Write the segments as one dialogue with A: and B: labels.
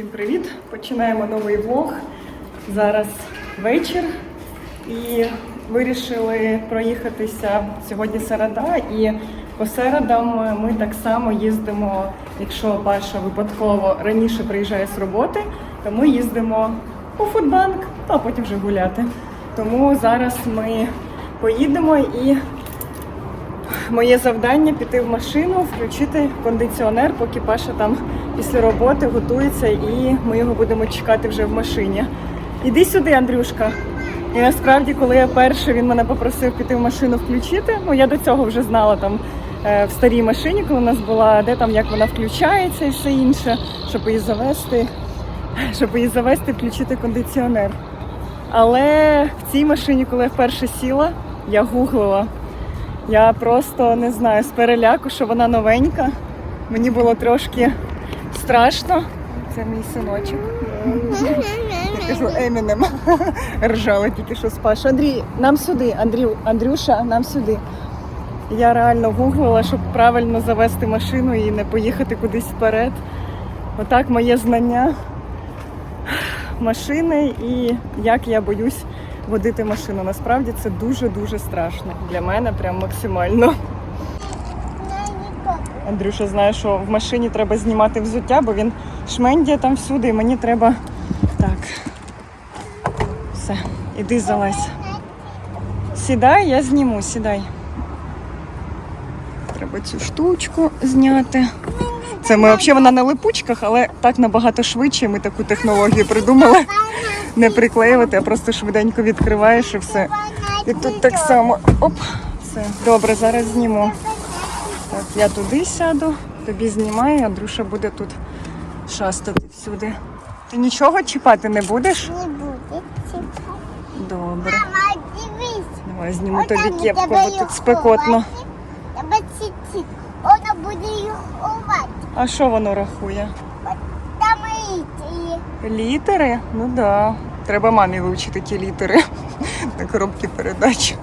A: Всім привіт! Починаємо новий влог. Зараз вечір і вирішили проїхатися сьогодні середа. І по середам ми так само їздимо, якщо Паша випадково раніше приїжджає з роботи, то ми їздимо у фудбанк, а потім вже гуляти. Тому зараз ми поїдемо і Моє завдання піти в машину, включити кондиціонер, поки Паша там після роботи готується, і ми його будемо чекати вже в машині. Іди сюди, Андрюшка. І насправді, коли я перше він мене попросив піти в машину включити, ну я до цього вже знала там е, в старій машині, коли у нас була, де там як вона включається і все інше, щоб її завести, щоб її завести, включити кондиціонер. Але в цій машині, коли я вперше сіла, я гуглила. Я просто не знаю з переляку, що вона новенька. Мені було трошки страшно. Це мій синочок. Я кажу Емінем. Ржала тільки що з Пашою. Андрій, нам сюди, Андрю, Андрюша, нам сюди. Я реально гуглила, щоб правильно завести машину і не поїхати кудись вперед. Отак моє знання машини і як я боюсь водити машину. Насправді це дуже-дуже страшно. Для мене прям максимально. Андрюша знає, що в машині треба знімати взуття, бо він шмендіє там всюди, і мені треба. Так. Все, іди залазь. Сідай, я зніму, сідай. Треба цю штучку зняти. Це ми взагалі вона на липучках, але так набагато швидше. Ми таку технологію придумали. Не приклеювати, а просто швиденько відкриваєш і все. І тут так само. Оп, все. Добре, зараз зніму. Так, я туди сяду, тобі знімаю, Андрюша буде тут шастати всюди. Ти нічого чіпати не будеш?
B: Не буде чіпати.
A: Добре.
B: Мама, дивись.
A: Давай зніму тобі кепку, бо тут спекотно.
B: Вона буде їх ховати.
A: А що воно рахує?
B: Там і
A: Літери? Ну так. Да. Треба мамі вивчити ті літери на коробки передач.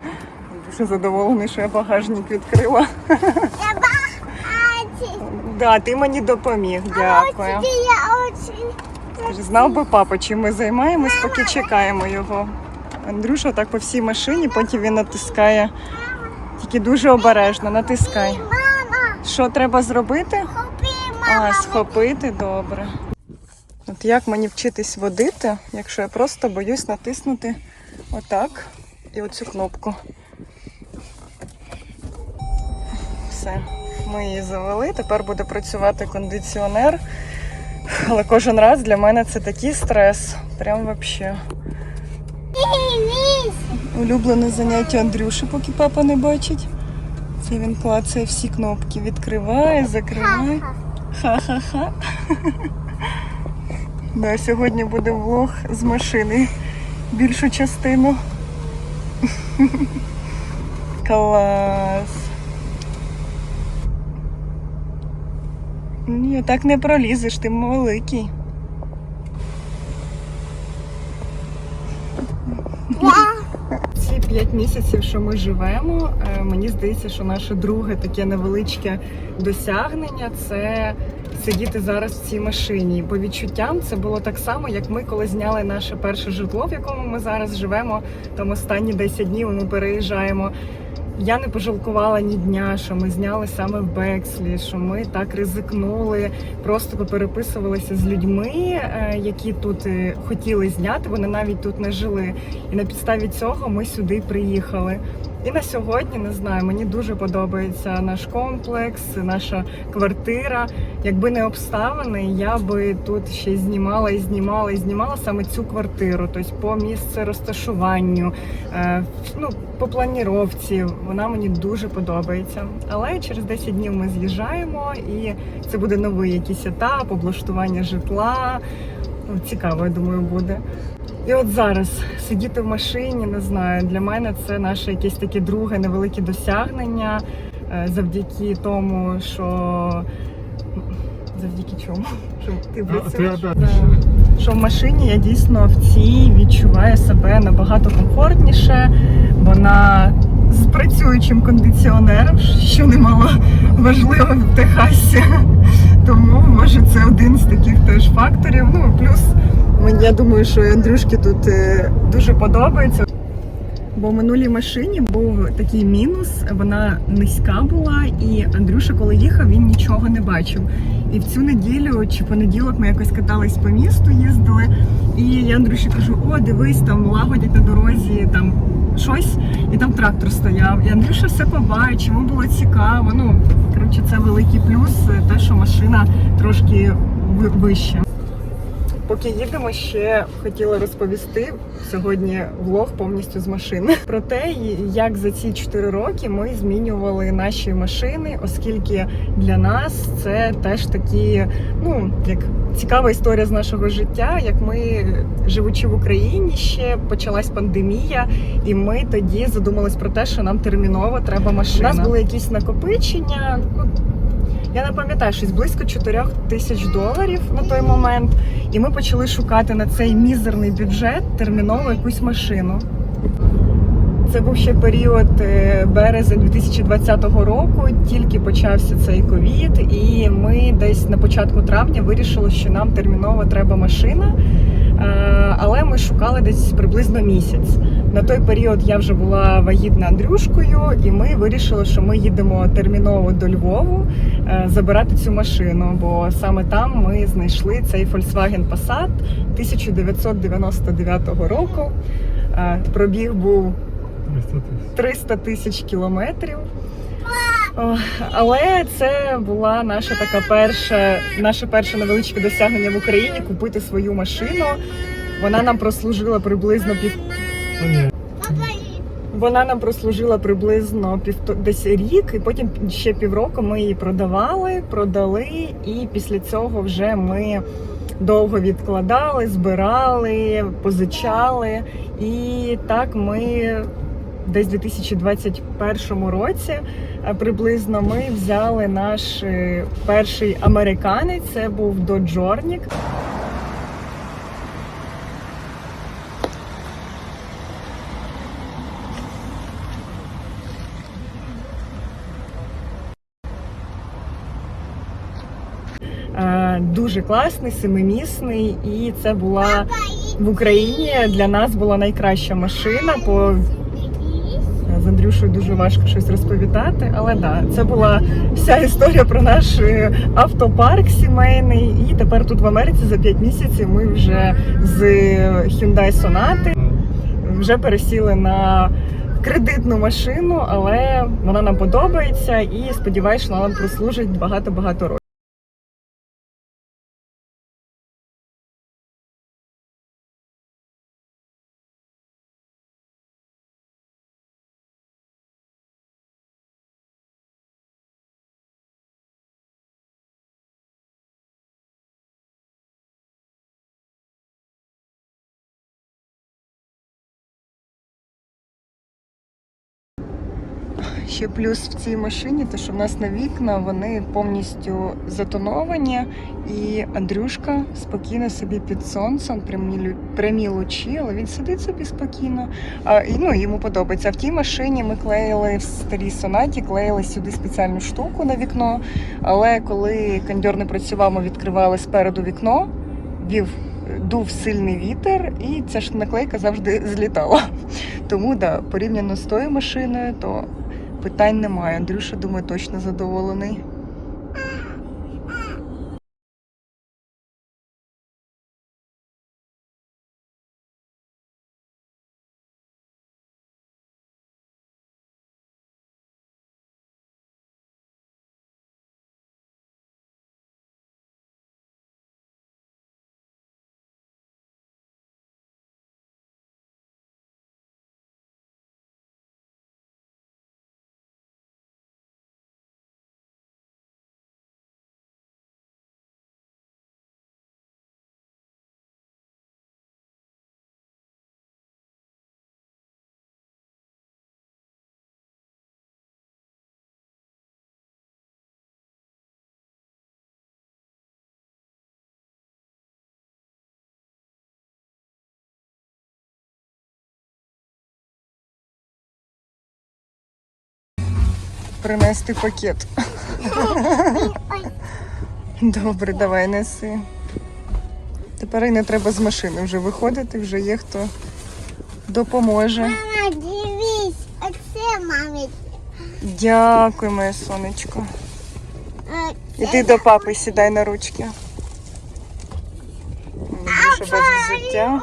A: Дуже задоволений, що я багажник відкрила.
B: А.
A: Да, ти мені допоміг, дякую.
B: я
A: Знав би папа, чим ми займаємось, поки чекаємо його. Андрюша так по всій машині, потім він натискає. Тільки дуже обережно, натискай. Що треба зробити? А, схопити, добре. От як мені вчитись водити, якщо я просто боюсь натиснути отак і оцю кнопку. Все, ми її завели. Тепер буде працювати кондиціонер. Але кожен раз для мене це такий стрес. Прям вообще. Улюблене заняття Андрюші, поки папа не бачить. Це він клацає всі кнопки. Відкриває, закриває. Ха-ха-ха. Да, сьогодні буде влог з машини. Більшу частину. Клас. Ні, так не пролізеш, ти великий. П'ять місяців, що ми живемо, е, мені здається, що наше друге таке невеличке досягнення це сидіти зараз в цій машині. По відчуттям це було так само, як ми коли зняли наше перше житло, в якому ми зараз живемо. Там останні 10 днів ми переїжджаємо. Я не пожалкувала ні дня, що ми зняли саме в Бекслі, що ми так ризикнули, просто попереписувалися з людьми, е, які тут е, хотіли зняти. Вони навіть тут не жили. І на підставі цього ми сюди приїхали. І на сьогодні не знаю, мені дуже подобається наш комплекс, наша квартира. Якби не обставини, я би тут ще знімала і знімала і знімала саме цю квартиру. Тобто по місце розташуванню, е, ну по планіровці. Вона мені дуже подобається. Але через 10 днів ми з'їжджаємо, і це буде новий якийсь етап, облаштування житла. Ну, Цікаво, я думаю, буде. І от зараз сидіти в машині, не знаю, для мене це наше якесь таке друге невелике досягнення е, завдяки тому, що завдяки чому? Що ти працюєш?
C: ти.
A: Да. Що в машині я дійсно в цій відчуваю себе набагато комфортніше. Вона з працюючим кондиціонером, що немало важливо в Техасі. Тому може це один з таких теж факторів. Ну плюс я думаю, що Андрюшки тут е, дуже подобається. Бо в минулій машині був такий мінус, вона низька була, і Андрюша, коли їхав, він нічого не бачив. І в цю неділю чи понеділок ми якось катались по місту, їздили. І я Андрюші кажу: о, дивись, там лагодять на дорозі там щось, і там трактор стояв. І Андрюша все побачив, йому було цікаво. Ну коротше, це великий плюс, те, що машина трошки ви- вища. Поки їдемо, ще хотіла розповісти сьогодні влог повністю з машини про те, як за ці 4 роки ми змінювали наші машини, оскільки для нас це теж такі, ну як цікава історія з нашого життя. Як ми живучи в Україні, ще почалась пандемія, і ми тоді задумались про те, що нам терміново треба машина. У нас були якісь накопичення. Ну я не пам'ятаю, щось близько 4 тисяч доларів на той момент. І ми почали шукати на цей мізерний бюджет терміново якусь машину. Це був ще період е, березень 2020 року, тільки почався цей ковід, і ми десь на початку травня вирішили, що нам терміново треба машина. Ми шукали десь приблизно місяць. На той період я вже була вагітна Андрюшкою, і ми вирішили, що ми їдемо терміново до Львову е, забирати цю машину. Бо саме там ми знайшли цей Volkswagen Passat 1999 року. Е, Пробіг був 300 тисяч кілометрів. Але це була наша така перша, наше перше невеличке досягнення в Україні купити свою машину. Вона нам прослужила приблизно пів. Вона нам прослужила приблизно пів десь рік, і потім ще півроку ми її продавали, продали, і після цього вже ми довго відкладали, збирали, позичали. І так ми десь у 2021 році е, приблизно ми взяли наш е, перший американець. Це був Dodge Journey. Е, Дуже класний, семимісний, і це була в Україні для нас була найкраща машина. По з Андрюшою дуже важко щось розповідати, але да, це була вся історія про наш е, автопарк сімейний. І тепер тут в Америці за 5 місяців ми вже з Hyundai Sonata вже пересіли на кредитну машину, але вона нам подобається і сподіваюся, що вона нам прослужить багато-багато років. Ще плюс в цій машині, те, що в нас на вікна вони повністю затоновані, і Андрюшка спокійно собі під сонцем, прямі, прямі лучі, але він сидить собі спокійно. А, і, ну, йому подобається. В тій машині ми клеїли в старій сонаті, клеїли сюди спеціальну штуку на вікно. Але коли кондьор не працював, ми відкривали спереду вікно, вів. Дув сильний вітер, і ця ж наклейка завжди злітала. Тому да, порівняно з тою машиною, то питань немає. Андрюша, думаю, точно задоволений. Принести пакет. Добре, давай неси. Тепер і не треба з машини вже виходити, вже є хто допоможе.
B: Мама, дивись, оце мамі.
A: Дякую, моє сонечко. Іди до папи, сідай на ручки. Більше без взуття.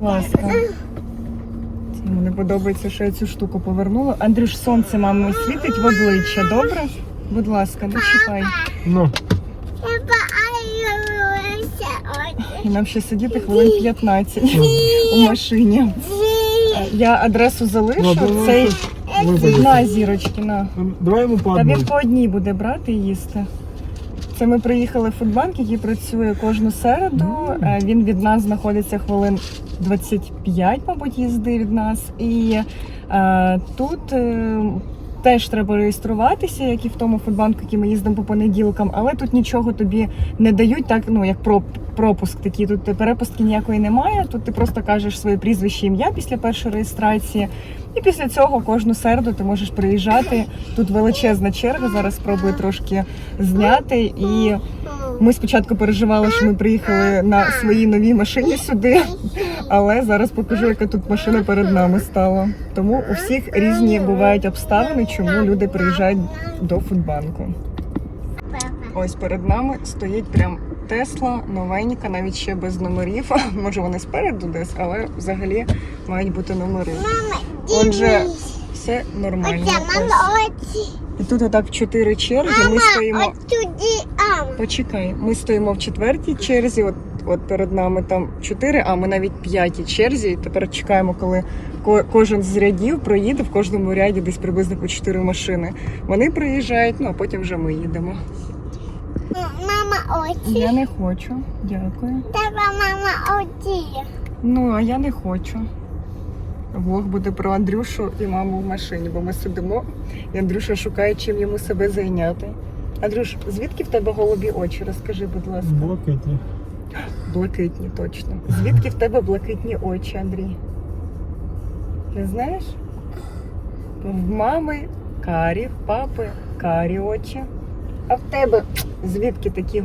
A: Ласка. Не подобається, що я цю штуку повернула. Андрюш, сонце мамі світить в обличчя, добре? Будь ласка, не чіпай.
C: Ну.
A: І нам ще сидіти хвилин 15 у машині. Я адресу залишу.
C: ладно,
A: Цей на зірочки, на.
C: Давай йому по
A: Та він по одній буде брати і їсти. Це ми приїхали в фудбанк, який працює кожну середу. Mm. Він від нас знаходиться хвилин 25, мабуть, їзди від нас. І е, тут е, теж треба реєструватися, як і в тому фудбанку, який ми їздимо по понеділкам, але тут нічого тобі не дають, так ну як проп- пропуск такий. Тут перепустки ніякої немає. Тут ти просто кажеш своє прізвище ім'я після першої реєстрації. І після цього кожну середу ти можеш приїжджати. Тут величезна черга. Зараз спробую трошки зняти. І ми спочатку переживали, що ми приїхали на своїй новій машині сюди, але зараз покажу, яка тут машина перед нами стала. Тому у всіх різні бувають обставини, чому люди приїжджають до фудбанку. Ось перед нами стоїть прям Тесла, новенька, навіть ще без номерів. Може вони спереду десь, але взагалі мають бути номери.
B: Мама,
A: Отже, все нормально.
B: Оце, мама.
A: І тут отак чотири черги. Ми стоїмо.
B: Мама.
A: Почекай, ми стоїмо в четвертій черзі. От, от перед нами там чотири, а ми навіть п'ятій черзі. І тепер чекаємо, коли ко- кожен з рядів проїде в кожному ряді десь приблизно по чотири машини. Вони приїжджають, ну а потім вже ми їдемо.
B: Мама, оці.
A: Я не хочу, дякую.
B: Треба мама, оці.
A: Ну, а я не хочу. Влог буде про Андрюшу і маму в машині, бо ми сидимо, і Андрюша шукає, чим йому себе зайняти. Андрюш, звідки в тебе голубі очі? Розкажи, будь ласка.
C: Блокитні.
A: Блакитні, точно. Звідки в тебе блакитні очі, Андрій? Не знаєш? В мами карі, в папи карі очі. А в тебе звідки такі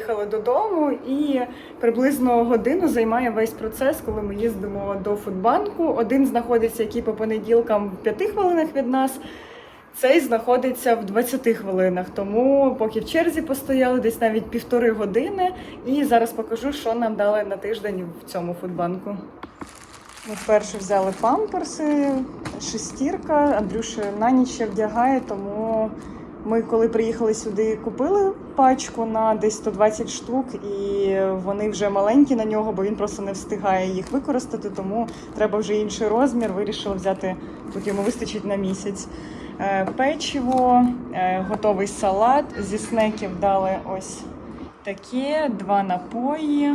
A: Вже додому, і приблизно годину займає весь процес, коли ми їздимо до фудбанку. Один знаходиться, який по понеділкам в 5 хвилинах від нас. Цей знаходиться в 20 хвилинах, тому поки в черзі постояли десь навіть півтори години. І зараз покажу, що нам дали на тиждень в цьому фудбанку. Ми вперше взяли памперси, шестірка. Андрюша на ніч ще вдягає, тому ми, коли приїхали сюди, купили пачку на десь 120 штук, і вони вже маленькі на нього, бо він просто не встигає їх використати, тому треба вже інший розмір. Вирішили взяти, тут йому вистачить на місяць. Е, Печиво, е, готовий салат. Зі снеків дали ось таке, два напої.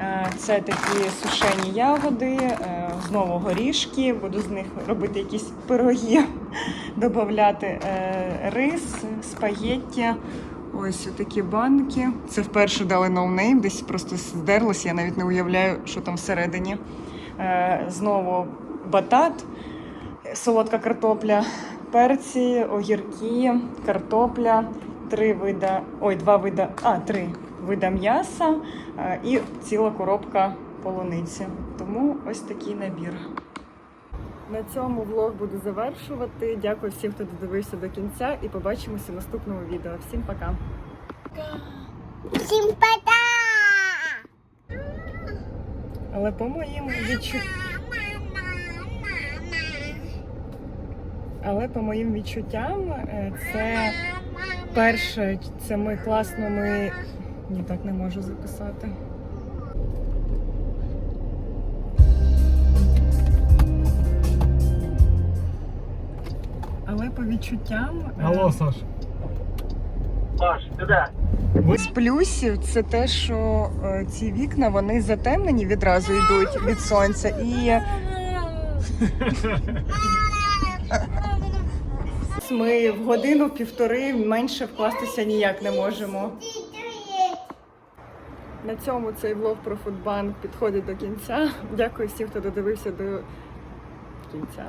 A: Е, Це такі сушені ягоди, знову горішки. Буду з них робити якісь пироги, додати е, рис, спагетті. Ось такі банки. Це вперше дали ноунейм, десь просто здерлося, я навіть не уявляю, що там всередині. Е, Знову батат, солодка картопля, перці, огірки, картопля, три вида, ой, два вида, а, три вида м'яса е, і ціла коробка полуниці. Тому ось такий набір. На цьому влог буду завершувати. Дякую всім, хто додивився до кінця, і побачимося в наступному відео. Всім пока!
B: Всім пока!
A: Але по моїм відчуттям. Але по моїм відчуттям, це перше, це ми класно. Ми ні, так не можу записати. Але по відчуттям. е,
C: Алло, Саш. Паш, сюди.
A: З плюсів це те, що е, ці вікна вони затемнені відразу йдуть від сонця і. Ми в годину-півтори менше вкластися ніяк не можемо. На цьому цей влог про Фудбанк підходить до кінця. Дякую всім, хто додивився до кінця.